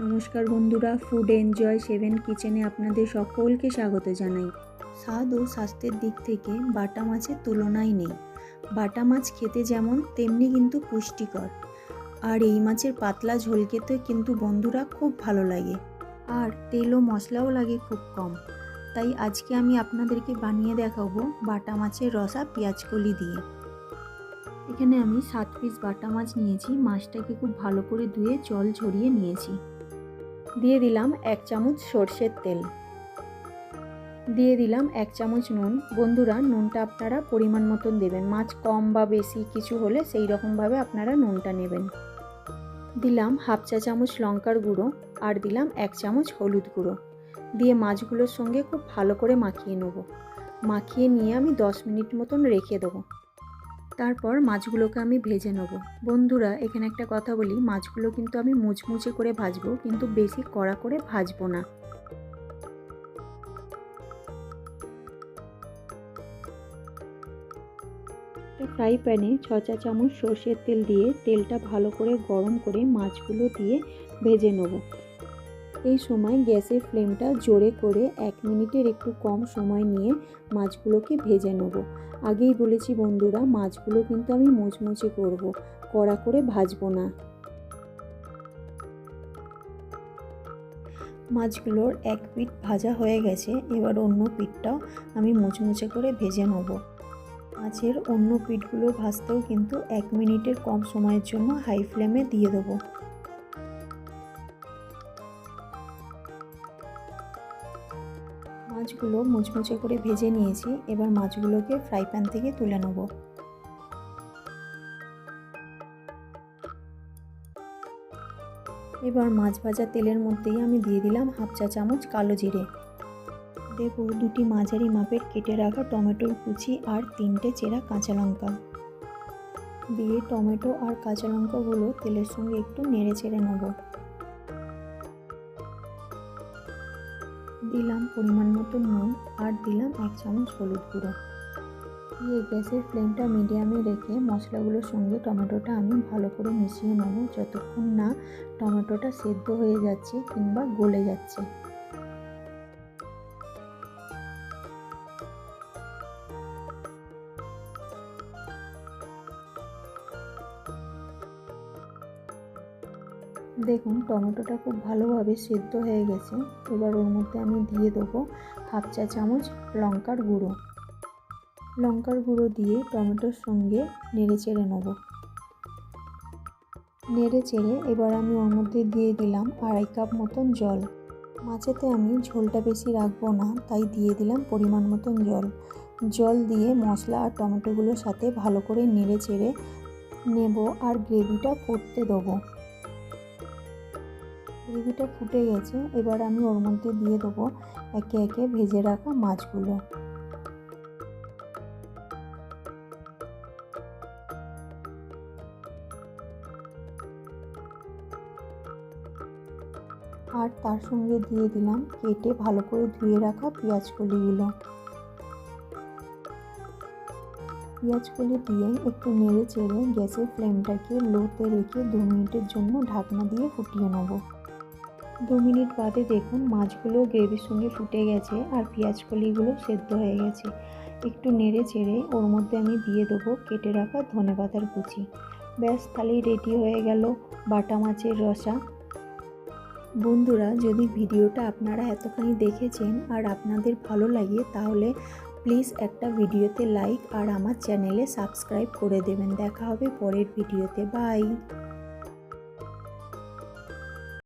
নমস্কার বন্ধুরা food enjoy seven কিচেনে আপনাদের সকলকে স্বাগত জানাই। স্বাদ ও স্বাস্থ্যের দিক থেকে বাটা মাছের তুলনাই নেই। বাটা মাছ খেতে যেমন, তেমনি কিন্তু পুষ্টিকর। আর এই মাছের পাতলা ঝোল খেতে কিন্তু বন্ধুরা খুব ভালো লাগে। আর তেল ও মশলাও লাগে খুব কম। তাই আজকে আমি আপনাদেরকে বানিয়ে দেখাবো বাটা মাছের রসা পেঁয়াজকলি দিয়ে। এখানে আমি সাত পিস বাটা মাছ নিয়েছি। মাছটাকে খুব ভালো করে ধুয়ে জল ঝরিয়ে নিয়েছি। দিয়ে দিলাম এক চামচ সর্ষের তেল। দিয়ে দিলাম এক চামচ নুন। বন্ধুরা, নুনটা আপনারা পরিমাণ মতন দেবেন। মাছ কম বা বেশি কিছু হলে সেই রকমভাবে আপনারা নুনটা নেবেন। দিলাম হাফ চা চামচ লঙ্কার গুঁড়ো আর দিলাম এক চামচ হলুদ গুঁড়ো। দিয়ে মাছগুলোর সঙ্গে খুব ভালো করে মাখিয়ে নেব। মাখিয়ে নিয়ে আমি দশ মিনিট মতন রেখে দেবো। তারপর মাছগুলোকে আমি ভেজে নেব। বন্ধুরা, এখানে একটা কথা বলি, মাছগুলো কিন্তু আমি মুচমুচে করে ভাজবো, কিন্তু বেশি কড়া করে ভাজবো না। ফ্রাই প্যানে ছ চা চামচ সর্ষের তেল দিয়ে তেলটা ভালো করে গরম করে মাছগুলো দিয়ে ভেজে নেব। এই সময় গ্যাসের ফ্লেমটা জোরে করে এক মিনিটের একটু কম সময় নিয়ে মাছগুলোকে ভেজে নেব। আগেই বলেছি বন্ধুরা, মাছগুলো কিন্তু আমি মুচমুচে করব, কড়া করে ভাজবো না। মাছগুলোর এক পিঠ ভাজা হয়ে গেছে, এবার অন্য পিঠটাও আমি মুচমুচে করে ভেজে নেব। মাছের অন্য পিঠগুলো ভাজতেও কিন্তু এক মিনিটের কম সময়ের জন্য হাই ফ্লেমে দিয়ে দেবো। মাছগুলো মুচমুচে করে ভেজে নিয়েছি। এবার মাছগুলোকে ফ্রাই প্যান থেকে তুলে নেব। এবার মাছ ভাজা তেলের মধ্যেই আমি দিয়ে দিলাম হাফ চা চামচ কালো জিরে। দেব দুটি মাঝারি মাপের কেটে রাখা টমেটোর কুচি আর তিনটে চেরা কাঁচা লঙ্কা। দিয়ে টমেটো আর কাঁচা লঙ্কাগুলো তেলের সঙ্গে একটু নেড়ে চেড়ে নেব। দিলাম পরিমাণ মতো নুন আর দিলাম এক চামচ হলুদ গুঁড়ো। দিয়ে গ্যাসের ফ্লেমটা মিডিয়ামে রেখে মশলাগুলোর সঙ্গে টমেটোটা আমি ভালো করে মিশিয়ে নেব। যতক্ষণ না টমেটোটা সেদ্ধ হয়ে যাচ্ছে কিংবা গলে যাচ্ছে। দেখুন, টমেটোটা খুব ভালোভাবে সেদ্ধ হয়ে গেছে। এবার ওর মধ্যে আমি দিয়ে দেবো হাফ চা চামচ লঙ্কার গুঁড়ো। লঙ্কার গুঁড়ো দিয়ে টমেটোর সঙ্গে নেড়ে চেড়ে নেব। নেড়ে চেড়ে এবার আমি ওর মধ্যে দিয়ে দিলাম আড়াই কাপ মতন জল। মাছেতে আমি ঝোলটা বেশি রাখব না, তাই দিয়ে দিলাম পরিমাণ মতন জল। জল দিয়ে মশলা আর টমেটোগুলোর সাথে ভালো করে নেড়ে চেড়ে নেব আর গ্রেভিটা ফুটতে দেবো। গ্রেভিটা ফুটে গেছে, এবার আমি ওর মধ্যে দিয়ে দেবো একে একে ভেজে রাখা মাছগুলো। আর তার সঙ্গে দিয়ে দিলাম কেটে ভালো করে ধুয়ে রাখা পেঁয়াজ কলিগুলো পেঁয়াজ কলি দিয়ে একটু নেড়ে চেড়ে গ্যাসের ফ্লেমটাকে লোতে রেখে দু মিনিটের জন্য ঢাকনা দিয়ে ফুটিয়ে নেব। দু মিনিট বাদে দেখুন, মাছগুলো গ্রেভির সঙ্গে ফুটে গেছে আর পেঁয়াজ কলিগুলো সেদ্ধ হয়ে গেছে। একটু নেড়ে চেড়ে ওর মধ্যে আমি দিয়ে দেবো কেটে রাখা ধনে পাতার কুচি। ব্যাস, তাহলেই রেডি হয়ে গেল বাটা মাছের রসা। বন্ধুরা, যদি ভিডিওটা আপনারা এতখানি দেখেছেন আর আপনাদের ভালো লাগে, তাহলে প্লিজ একটা ভিডিওতে লাইক আর আমার চ্যানেলে সাবস্ক্রাইব করে দেবেন। দেখা হবে পরের ভিডিওতে। বাই